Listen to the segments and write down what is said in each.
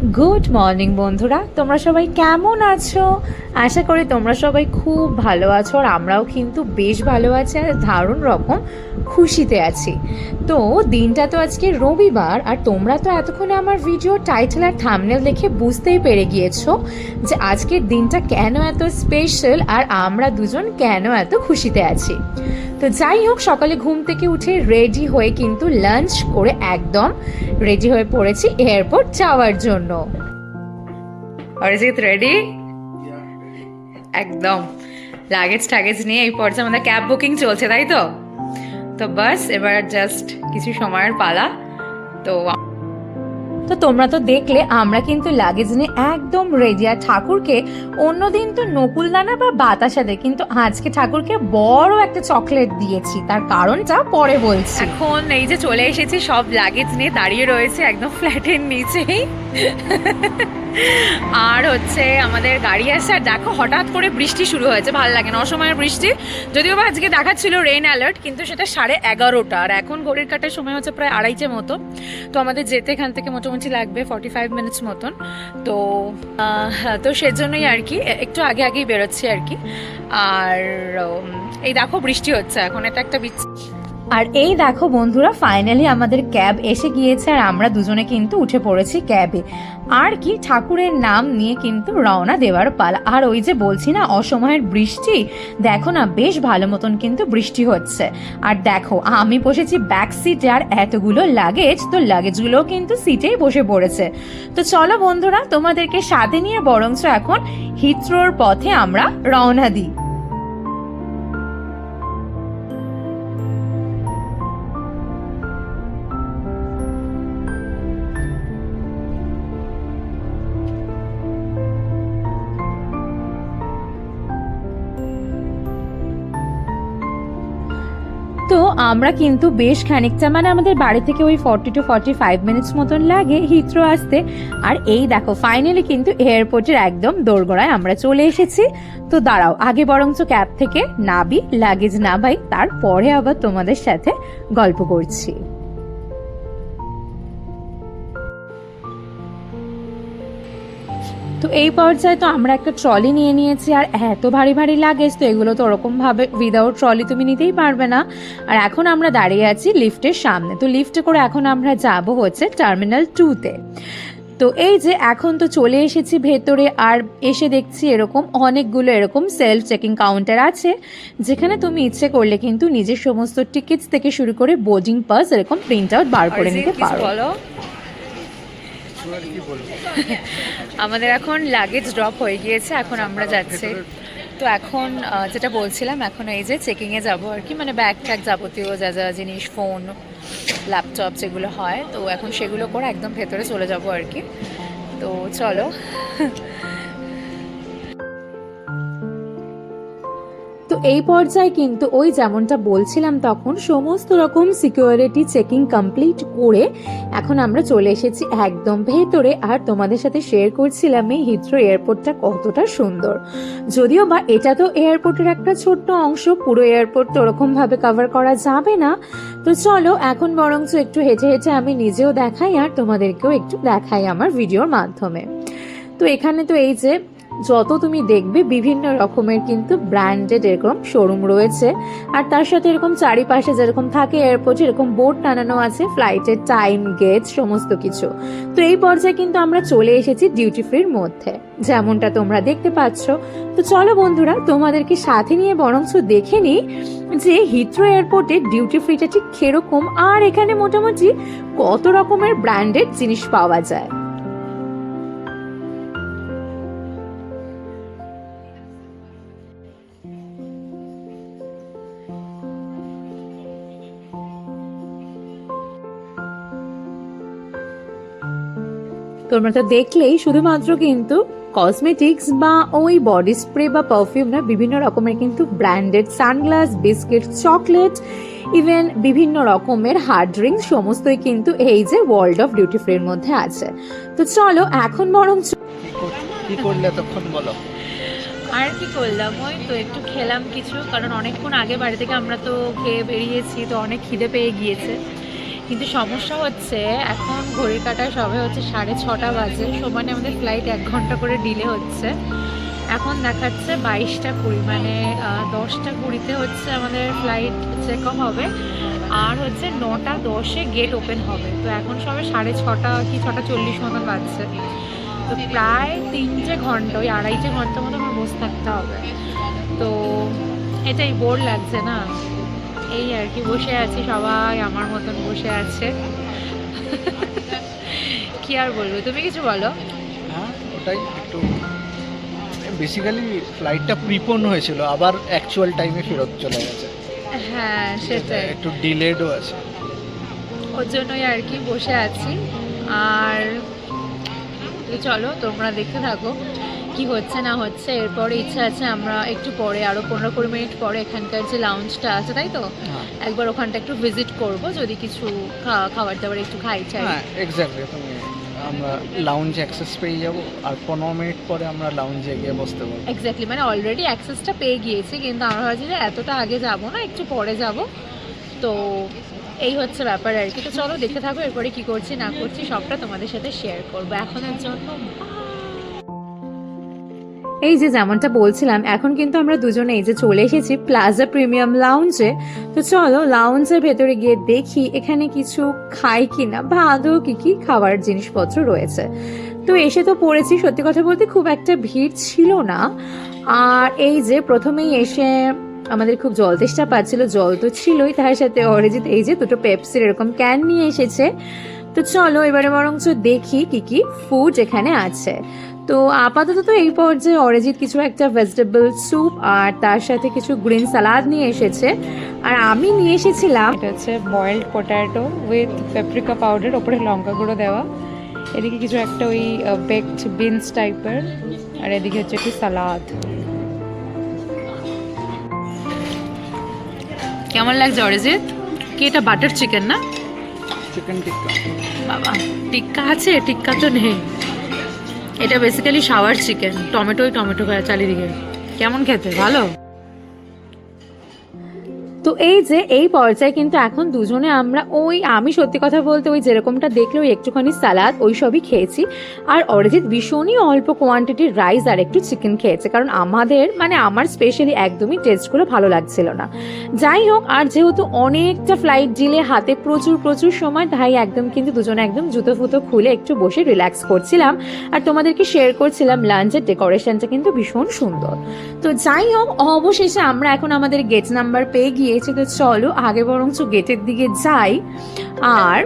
Good morning বন্ধুরা। তোমরা সবাই কেমন আছো? আশা করি তোমরা সবাই খুব ভালো আছো আর আমরাও কিন্তু বেশ ভালো আছি আর দারুণ রকম খুশিতে আছি। তো দিনটা তো আজকে রবিবার আর তোমরা তো এতক্ষণে আমার ভিডিও টাইটেল আর থামনেল দেখে বুঝতেই পেরে গিয়েছো যে আজকের দিনটা কেন এত স্পেশাল আর আমরা দুজন কেন এত খুশিতে আছি। তো যাই হোক, সকালে ঘুম থেকে উঠে রেডি হয়ে কিন্তু লাঞ্চ করে একদম রেডি হয়ে পড়েছি এয়ারপোর্ট যাওয়ার জন্য। অরিজিৎ রেডি একদম। লাগেজ টাগেজ নিয়ে এই পর্যায়ে আমাদের ক্যাব বুকিং চলছে, তাই তো? তো বাস, এবার জাস্ট কিছু সময়ের পালা। তো তো তোমরা তো দেখলে, আমরা কিন্তু লাগেজ নিয়ে একদম রেডি আর ঠাকুরকে অন্যদিন তো নকুলদানা বা বাতাসা দেয় কিন্তু আজকে ঠাকুরকে বড় একটা চকলেট দিয়েছি। তার কারণটা পরে বলছি। এখন এই যে চলে এসেছি, সব লাগেজ নিয়ে দাঁড়িয়ে রয়েছে একদম ফ্ল্যাটের নিচেই। আর হচ্ছে আমাদের গাড়ি আসছে, আর দেখো হঠাৎ করে বৃষ্টি শুরু হয়েছে, ভালো লাগে না অসময়ের বৃষ্টি। যদিও বা আজকে দেখাচ্ছিল রেইন অ্যালার্ট কিন্তু সেটা সাড়ে এগারোটা, আর এখন ঘড়ির কাটার সময় হচ্ছে প্রায় আড়াইটে মতো। তো আমাদের যেতে এখান থেকে মোটামুটি লাগবে ফর্টি ফাইভ মিনিটস মতন। তো তো সেজন্যই আর কি একটু আগে আগেই বেরোচ্ছি আর কি। আর এই দেখো বৃষ্টি হচ্ছে, এখন এটা একটা বিচ আর এই দেখো বন্ধুরা ফাইনালি আমাদের ক্যাব এসে গিয়েছে আর আমরা দুজনে কিন্তু উঠে পড়েছি ক্যাবে। আর কি ঠাকুরের নাম নিয়ে কিন্তু রওনা দেওয়ার পালা। আর ওই যে বলছি না, অসময়ের বৃষ্টি? দেখো না, বেশ ভালো মতন কিন্তু বৃষ্টি হচ্ছে। আর দেখো, আমি বসেছি ব্যাক সিটে আর এতগুলো লাগেজ তো লাগেজগুলোও কিন্তু সিটেই বসে পড়েছে। তো চলো বন্ধুরা, তোমাদেরকে সাথে নিয়ে বরঞ্চ এখন হিথ্রোর পথে আমরা রওনা দিই। তো আমরা কিন্তু বেশ খানিকটা মানে আমাদের বাড়ি থেকে ওই forty two forty five minutes মতন লাগে হিথ্রো আসতে। আর এই দেখো ফাইনালি কিন্তু এয়ারপোর্টের একদম দোরগোড়ায় আমরা চলে এসেছি। তো দাঁড়াও, আগে বরঞ্চ ক্যাব থেকে নাবি লাগেজ নাবাই, তারপরে আবার তোমাদের সাথে গল্প করছি। তো এই পর্যায়ে তো আমরা একটা ট্রলি নিয়ে নিয়েছি আর এত ভারী ভারী লাগেজ তো এগুলো তো ওরকমভাবে উইদাউট ট্রলি তুমি নিতেই পারবে না। আর এখন আমরা দাঁড়িয়ে আছি লিফটের সামনে। তো লিফটে করে এখন আমরা যাব হচ্ছে টার্মিনাল টুতে তো। এই যে এখন তো চলে এসেছি ভেতরে আর এসে দেখছি এরকম অনেকগুলো এরকম সেলফ চেকিং কাউন্টার আছে যেখানে তুমি ইচ্ছে করলে কিন্তু নিজের সমস্ত টিকিটস থেকে শুরু করে বোর্ডিং পাস এরকম প্রিন্ট আউট বার করে নিতে পারো। আমাদের এখন লাগেজ ড্রপ হয়ে গিয়েছে, এখন আমরা যাচ্ছি। তো এখন যেটা বলছিলাম, এখন এই যে চেকিংয়ে যাব আর কি মানে ব্যাগ ট্যাগ যাবতীয় যা যা জিনিস ফোন ল্যাপটপ যেগুলো হয়, তো এখন সেগুলো করে একদম ভেতরে চলে যাব আর কি। তো চলো তো এই পর্যায়ে কিন্তু ওই যেমনটা বলছিলাম তখন সমস্ত রকম সিকিউরিটি চেকিং কমপ্লিট করে এখন আমরা চলে এসেছি একদম ভেতরে। আর তোমাদের সাথে শেয়ার করছিলাম এই হিথ্রো এয়ারপোর্টটা কতটা সুন্দর। যদিও বা এটা তো এয়ারপোর্টের একটা ছোট্ট অংশ, পুরো এয়ারপোর্ট তো ওরকমভাবে কভার করা যাবে না। তো চলো, এখন বরঞ্চ একটু হেঁটে হেঁটে আমি নিজেও দেখাই আর তোমাদেরকেও একটু দেখাই আমার ভিডিওর মাধ্যমে। তো এখানে তো এই যে যত তুমি দেখবে বিভিন্ন রকমের কিন্তু ব্র্যান্ডেড এরকম শোরুম রয়েছে। আর তার সাথে এরকম চারিপাশে যেরকম থাকে এয়ারপোর্টে এরকম বোর্ড টানানো আছে ফ্লাইটের টাইম গেট সমস্ত কিছু। তো এই পর্যায়ে কিন্তু আমরা চলে এসেছি ডিউটি ফ্রির মধ্যে। যেমনটা তোমরা দেখতে পাচ্ছ। তো চলো বন্ধুরা, তোমাদেরকে সাথে নিয়ে বরঞ্চ দেখে নিই যে হিথ্রো এয়ারপোর্টে ডিউটি ফ্রিটা ঠিক কীরকম। আর এখানে মোটামুটি কত রকমের ব্র্যান্ডেড জিনিস পাওয়া যায়। তোমরা তো দেখলেই শুধুমাত্র কিন্তু কসমেটিক্স বা ওই বডি স্প্রে বা পারফিউম না বিভিন্ন রকমের কিন্তু branded sunglass biscuit chocolate even বিভিন্ন রকমের হার্ড ড্রিঙ্কস সমস্তই কিন্তু এই যে ওয়ার্ল্ড অফ ডিউটি ফ্রির মধ্যে আছে। তো চলো এখন বরং কি করলে তখন বলো? আর কি করলাম? ওই তো একটু খেলাম কিছু কারণ অনেকক্ষণ আগে বাড়ি থেকে আমরা তো খেয়ে বেরিয়েছি তো অনেক খিদে পেয়ে গিয়েছে। কিন্তু সমস্যা হচ্ছে, এখন ঘড়ির কাটায় সবে হচ্ছে সাড়ে ছটা বাজে। সমানে আমাদের ফ্লাইট এক ঘণ্টা করে ডিলে হচ্ছে। এখন দেখাচ্ছে বাইশটা কুড়ি মানে দশটা কুড়িতে হচ্ছে আমাদের ফ্লাইট চেক হবে। আর হচ্ছে নটা দশে গেট ওপেন হবে। তো এখন সবে সাড়ে ছটা কি ছটা চল্লিশ মতন বাজছে। তো প্রায় তিনটে ঘণ্টা, ওই আড়াইটে ঘণ্টা মতো আমার বসে থাকতে হবে। তো এটাই বোর লাগছে না। এই আর কি বসে আছি সবাই আমার মতন বসে আছে। কি আর বলব তুমি কিছু বলো? হ্যাঁ ওটাই একটু বেসিক্যালি ফ্লাইটটা প্রিপোন হয়েছিল আবার অ্যাকচুয়াল টাইমে ফেরত চলে গেছে। হ্যাঁ সেটাই একটু ডিলেডও আছে। ওর জন্যই আর কি বসে আছি। আর চলো তোমরা দেখতে থাকো। কি হচ্ছে না হচ্ছে এরপরে ইচ্ছা আছে আমরা একটু পরে আরও পনেরো কুড়ি মিনিট পরে এখানকার যে লাউঞ্জটা আছে তাই তো? হ্যাঁ। একবার ওখানটা একটু ভিজিট করব যদি কিছু খাবার দাবার একটু খাই চাই। হ্যাঁ এক্স্যাক্টলি তুমি আমরা লাউঞ্জ অ্যাক্সেস পেয়ে যাব আর পনেরো মিনিট পরে আমরা লাউঞ্জে গিয়ে বসতে পারব। এক্স্যাক্টলি মানে অলরেডি অ্যাক্সেসটা পেয়ে গিয়েছি কিন্তু আমরা ভাবছি যে এতটা আগে যাব না একটু পরে যাব। তো এই হচ্ছে ব্যাপার আর কি। তো চলো দেখতে থাকো এরপরে কি করছি না করছি সবটা তোমাদের সাথে শেয়ার করব। এখনের জন্য এই যে যেমনটা বলছিলাম, এখন কিন্তু আমরা দুজনে এই যে চলে এসেছি প্লাজা প্রিমিয়াম লাউঞ্জে তো চলো লাউঞ্জের ভেতরে গিয়ে দেখি এখানে কিছু খাই কিনা বা আদৌ কি কি খাবার জিনিসপত্র রয়েছে। তো এসে তো পড়েছি, সত্যি কথা বলতে খুব একটা ভিড় ছিল না। আর এই যে প্রথমেই এসে আমাদের খুব জল তেষ্টা পাচ্ছিল, জল তো ছিলই, তার সাথে অরিজিৎ, এই যে দুটো পেপসির এরকম ক্যান নিয়ে এসেছে। তো চলো, এবারে বরঞ্চ দেখি কি কি ফুড এখানে আছে। তো আপাতত তো এই পর্যায়ে অরিজিৎ কিছু একটা ভেজিটেবল স্যুপ আর তার সাথে কিছু গ্রিন সালাদ নিয়ে এসেছে। আর আমি নিয়ে এসেছিলাম এটা হচ্ছে boiled potato with paprika powder ওপরে লঙ্কা গুঁড়ো দেওয়া। এদিকে কিছু একটা ওই বেকড বিনস টাইপের আর এদিকে হচ্ছে একটু সালাদ কেমন লাগছে অরিজিৎ? কি এটা বাটার চিকেন না? চিকেন টিক্কা বাবা টিক্কা আছে টিক্কা তো নেই। এটা বেসিক্যালি শাওয়ার চিকেন টমেটোই টমেটো চারিদিকে। কেমন খেতে? ভালো? তো এই যে, এই পর্যায়ে কিন্তু এখন দুজনে আমরা ওই, আমি সত্যি কথা বলতে ওই যেরকমটা দেখলে ওই একটুখানি সালাদ, ওই সবই খেয়েছি। আর অরিজিৎ ভীষণই অল্প কোয়ান্টিটির রাইস আর একটু চিকেন খেয়েছে, কারণ আমাদের মানে আমার স্পেশালি একদমই টেস্টগুলো ভালো লাগছিল না। যাই হোক, আর যেহেতু অনেকটা ফ্লাইট ডিলে হাতে প্রচুর প্রচুর সময়, তাই একদম কিন্তু দুজনে একদম জুতো ফুতো খুলে একটু বসে রিল্যাক্স করছিলাম। আর তোমাদেরকে শেয়ার করছিলাম লাঞ্চের ডেকোরেশনটা কিন্তু ভীষণ সুন্দর। তো যাই হোক, অবশেষে আমরা এখন আমাদের গেট নাম্বার পেয়ে গিয়েছি তো চলো, আগে বরঞ্চ গেটের দিকে যাই। আর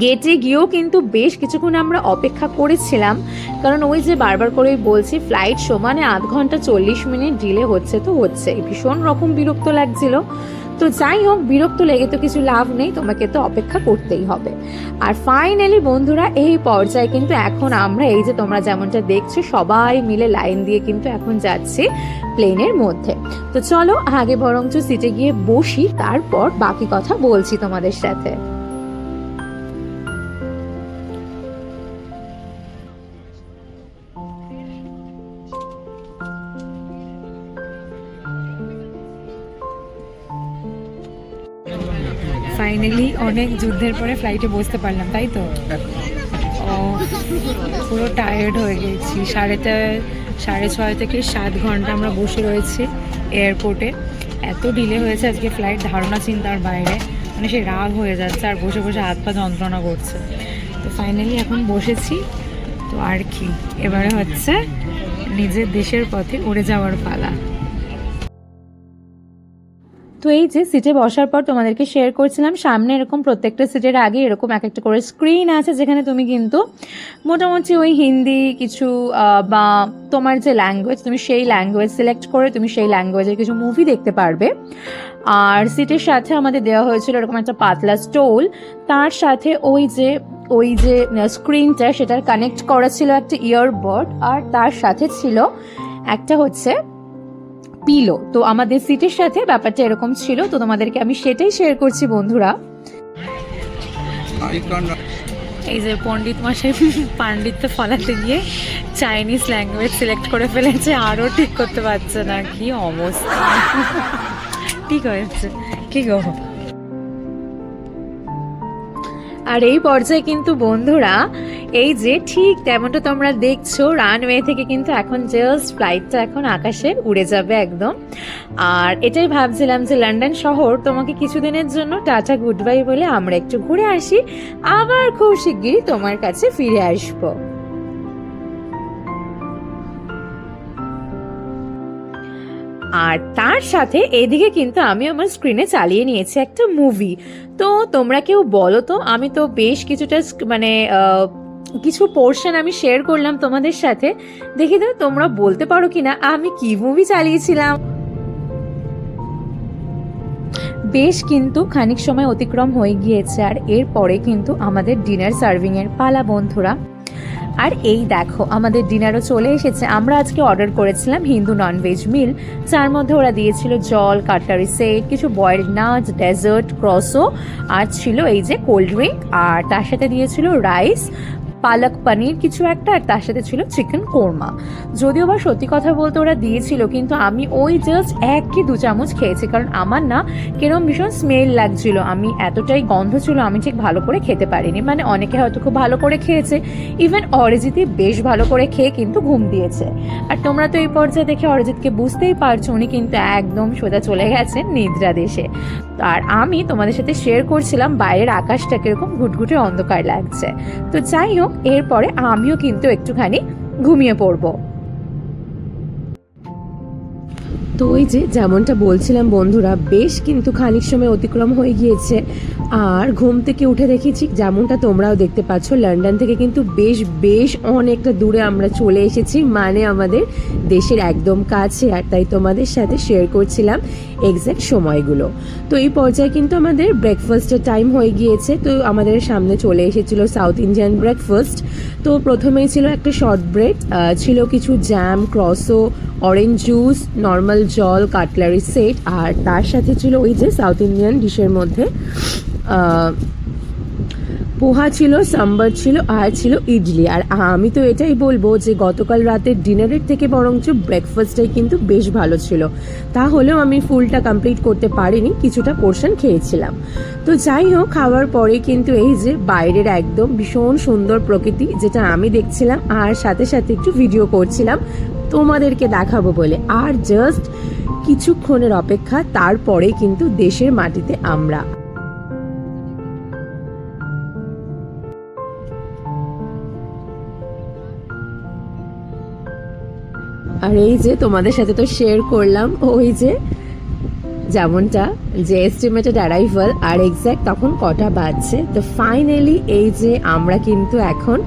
গেটে গিয়েও কিন্তু বেশ কিছুক্ষণ আমরা অপেক্ষা করেছিলাম। কারণ ওই যে বারবার করে বলছি ফ্লাইট সমানে আধ ঘণ্টা চল্লিশ মিনিট ডিলে হচ্ছে তো হচ্ছে। ভীষণ রকম বিরক্ত লাগছিল। তো যাই হোক, বিরক্ত লেগে তো কিছু লাভ নেই, তোমাকে তো অপেক্ষা করতেই হবে। আর ফাইনালি বন্ধুরা, এই পর্যায়ে কিন্তু এখন আমরা, এই যে তোমরা যেমনটা দেখছ, সবাই মিলে লাইন দিয়ে কিন্তু এখন যাচ্ছি প্লেনের মধ্যে। তো চলো, আগে বরঞ্চ সিটে গিয়ে বসি, তারপর বাকি কথা বলছি তোমাদের সাথে। ফাইনালি অনেক যুদ্ধের পরে ফ্লাইটে বসতে পারলাম, তাই তো? পুরো টায়ার্ড হয়ে গেছি। সাড়ে তে- সাড়ে ছয় থেকে সাত ঘণ্টা আমরা বসে রয়েছি এয়ারপোর্টে এত ডিলে হয়েছে আজকে ফ্লাইট ধারণা, চিন্তার বাইরে। মানে সে রাগ হয়ে যাচ্ছে আর বসে বসে হাত পা যন্ত্রণা করছে। তো ফাইনালি এখন বসেছি। তো আর কি? এবারে হচ্ছে নিজের দেশের পথে উড়ে যাওয়ার পালা। তো এই যে সিটে বসার পর তোমাদেরকে শেয়ার করছিলাম, সামনে এরকম প্রত্যেকটা সিটের আগে এরকম এক একটা করে স্ক্রিন আছে যেখানে তুমি কিন্তু মোটামুটি ওই হিন্দি কিছু বা তোমার যে ল্যাঙ্গুয়েজ তুমি সেই ল্যাঙ্গুয়েজ সিলেক্ট করে তুমি সেই ল্যাঙ্গুয়েজের কিছু মুভি দেখতে পারবে। আর সিটের সাথে আমাদের দেওয়া হয়েছিল এরকম একটা পাতলা স্টোল তার সাথে ওই যে ওই যে স্ক্রিনটা সেটার কানেক্ট করা ছিল একটা ইয়ারবাড আর তার সাথে ছিল একটা হচ্ছে পিলো। তো আমাদের সিটের সাথে ব্যাপারটা এরকম ছিল তো তোমাদেরকে আমি সেটাই শেয়ার করছি বন্ধুরা। এই যে পণ্ডিত মশাই পাণ্ডিত্য ফলাতে গিয়ে চাইনিজ ল্যাঙ্গুয়েজ সিলেক্ট করে ফেলেছে আরও ঠিক করতে পারছে না। কি অবস্থা? ঠিক হয়েছে। কি গো? আর এই পর্যায়ে কিন্তু বন্ধুরা, এই যে ঠিক তেমনটা তোমরা দেখছ রানওয়ে থেকে কিন্তু এখন জাস্ট ফ্লাইটটা এখন আকাশে উড়ে যাবে একদম। আর এটাই ভাবছিলাম যে লন্ডন শহর তোমাকে কিছুদিনের জন্য টাটা গুড বাই বলে আমরা একটু ঘুরে আসি, আবার খুব শিগগিরই তোমার কাছে ফিরে আসব। আর তার সাথে এদিকে কিন্তু আমি আমার স্ক্রিনে চালিয়ে নিয়েছি একটা মুভি তো তোমরা কেউ বলো তো, আমি তো বেশ কিছুটা মানে কিছু পোর্শন আমি শেয়ার করলাম তোমাদের সাথে। দেখি তো তোমরা বলতে পারো কি না আমি কি মুভি চালিয়েছিলাম? বেশ কিন্তু খানিক সময় অতিক্রম হয়ে গিয়েছে আর এরপরে কিন্তু আমাদের ডিনার সার্ভিং এর পালা বন্ধুরা। আর এই দেখো, আমাদের ডিনারও চলে এসেছে। আমরা আজকে অর্ডার করেছিলাম হিন্দু ননভেজ মিল যার মধ্যে ওরা দিয়েছিল জল, কাটলারি সেট, কিছু বয়েলড নাচ ডেজার্ট ক্রসো আর ছিল এই যে কোল্ড ড্রিঙ্ক আর তার সাথে দিয়েছিল রাইস পালক পনির কিছু একটা, আর তার সাথে ছিল চিকেন কোরমা যদিও বা সত্যি কথা বলতে ওরা দিয়েছিল, কিন্তু আমি ওই জাস্ট এক কি দু চামচ খেয়েছি, কারণ আমার না কিরম ভীষণ স্মেল লাগছিল। আমি এতটাই গন্ধ ছিল, আমি ঠিক ভালো করে খেতে পারিনি। মানে অনেকে হয়তো খুব ভালো করে খেয়েছে ইভেন অরিজিৎই বেশ ভালো করে খেয়ে কিন্তু ঘুম দিয়েছে। আর তোমরা তো এই পর্যায়ে দেখে অরিজিৎকে বুঝতেই পারছ, উনি কিন্তু একদম সোজা চলে গেছেন নিদ্রা দেশে। আর আমি তোমাদের সাথে শেয়ার করছিলাম, বাইরের আকাশটা কীরকম ঘুটঘুটে অন্ধকার লাগছে। তো যাই হোক এরপরে আমিও কিন্তু একটুখানি ঘুমিয়ে পড়ব। তো ওই যে যেমনটা বলছিলাম বন্ধুরা, বেশ কিন্তু খানিক সময় অতিক্রম হয়ে গিয়েছে। আর ঘুম থেকে উঠে দেখেছি যেমনটা তোমরাও দেখতে পাচ্ছ, লন্ডন থেকে কিন্তু বেশ বেশ অনেকটা দূরে আমরা চলে এসেছি মানে আমাদের দেশের একদম কাছে। আর তাই তোমাদের সাথে শেয়ার করছিলাম এক্স্যাক্ট সময়গুলো। তো এই পর্যায়ে কিন্তু আমাদের ব্রেকফাস্টের টাইম হয়ে গিয়েছে। তো আমাদের সামনে চলে এসেছিল সাউথ ইন্ডিয়ান ব্রেকফাস্ট তো প্রথমেই ছিল একটা শর্ট ব্রেড ছিল কিছু jam croissant orange juice normal জল কাটলারি সেট আর তার সাথে ছিল ওই যে সাউথ ইন্ডিয়ান ডিশের মধ্যে পোহা ছিল, সাম্বার ছিল, আর ছিল ইডলি। আর আমি তো এটাই বলব যে গতকাল রাতের ডিনারের থেকে বরঞ্চ ব্রেকফাস্টটাই কিন্তু বেশ ভালো ছিল। তাহলেও আমি ফুলটা কমপ্লিট করতে পারিনি, কিছুটা পোর্শন খেয়েছিলাম। তো যাই হোক, খাওয়ার পরে কিন্তু এই যে বাইরের একদম ভীষণ সুন্দর প্রকৃতি, যেটা আমি দেখছিলাম, আর সাথে সাথে একটু ভিডিও করছিলাম তোমাদেরকে দেখাবো বলে। আর জাস্ট কিছুক্ষণের অপেক্ষা, তারপরে কিন্তু দেশের মাটিতে আমরা। আর এই যে তোমাদের সাথে তো শেয়ার করলাম, ওই যে যেমনটা, যে এস্টিমেটেড অ্যারাইভাল আর এক্স্যাক্ট তখন কটা বাজছে। তো ফাইনালি এই যে আমরা কিন্তু এখন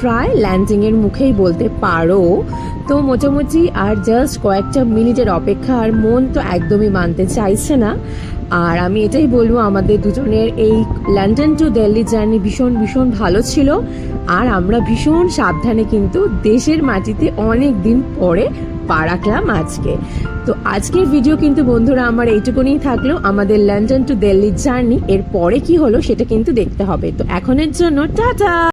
প্রায় ল্যান্ডিং এর মুখেই বলতে পারো তো মোটামুটি আর জাস্ট কয়েকটা মিনিটের অপেক্ষা আর মন তো একদমই মানতে চাইছে না। আর আমি এটাই বলব, আমাদের দুজনের এই লন্ডন টু দিল্লি জার্নি ভীষণ ভীষণ ভালো ছিল। আর আমরা ভীষণ সাবধানে কিন্তু দেশের মাটিতে অনেক দিন পরে পা রাখলাম আজকে। তো আজকের ভিডিও কিন্তু বন্ধুরা আমার এইটুকুনি থাকল, আমাদের লন্ডন টু দিল্লি জার্নি এর পরে কি হলো সেটা কিন্তু দেখতে হবে। তো এখনের জন্য টাটা!